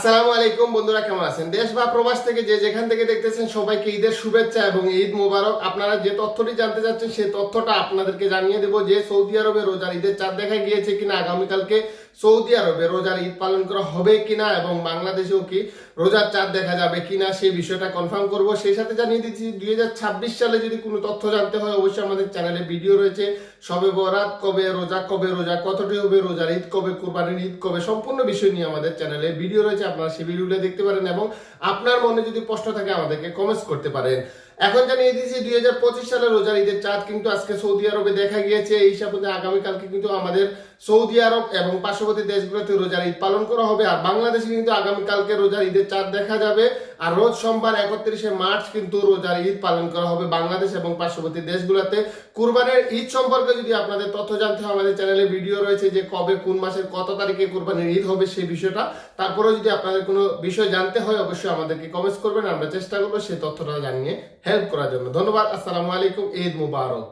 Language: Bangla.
আসসালামু আলাইকুম বন্ধুরা, কেমন আছেন? দেশ বা প্রবাস থেকে যে যেখান থেকে দেখতেছেন, সবাইকে ঈদের শুভেচ্ছা এবং ঈদ মোবারক। আপনারা যে তথ্যটি জানতে চাচ্ছেন, সেই তথ্যটা আপনাদেরকে জানিয়ে দেবো যে সৌদি আরবে রোজার ঈদের চাঁদ দেখা গিয়েছে কিনা, আগামীকালকে সৌদি আরবে রোজার ঈদ পালন করা হবে কিনা এবং বাংলাদেশেও কি রোজার চাঁদ দেখা যাবে কিনা, সেই বিষয়টা কনফার্ম করব। সেই সাথে জানিয়ে দিচ্ছি, দুই ছাব্বিশ সালে যদি কোনো তথ্য জানতে হয়, অবশ্যই আমাদের চ্যানেলে ভিডিও রয়েছে। সবে বরাত, কবে রোজা কবে রোজা, কতটি হবে রোজার ঈদ, কবে কোরবানির ঈদ, কবে সম্পূর্ণ বিষয় নিয়ে আমাদের চ্যানেলে ভিডিও রয়েছে। আপনারা সেই ভিডিওটা দেখতে পারেন এবং আপনার মনে যদি প্রশ্ন থাকে আমাদেরকে কমেন্টস করতে পারেন। এখন জানিয়ে দিয়েছি দুই হাজার পঁচিশ সালে রোজার ঈদের চাঁদ, কিন্তু আজকে সৌদি আরবে দেখা গিয়েছে, এই হিসাবে আগামীকালকে কিন্তু আমাদের সৌদি আরব এবং পার্শ্ববর্তী দেশগুলোতে রোজার ঈদ পালন করা হবে। আর বাংলাদেশে কিন্তু আগামীকালকে রোজার ঈদের চাঁদ দেখা যাবে। আর রোজ সোমবার একত্রিশে মার্চ কিন্তু রোজার ঈদ পালন করা হবে বাংলাদেশ এবং পার্শ্ববর্তী দেশগুলোতে। কুরবানের ঈদ সম্পর্কে যদি আপনাদের তথ্য জানতে হয়, আমাদের চ্যানেলে ভিডিও রয়েছে যে কবে, কোন মাসের কত তারিখে কুরবানির ঈদ হবে সেই বিষয়টা। তারপরেও যদি আপনাদের কোনো বিষয় জানতে হয়, অবশ্যই আমাদেরকে কমেন্টস করবেন। আমরা চেষ্টা করব সেই তথ্যটা জানিয়ে হেল্প করার জন্য। ধন্যবাদ আসসালামু আলাইকুম ঈদ মুবারক।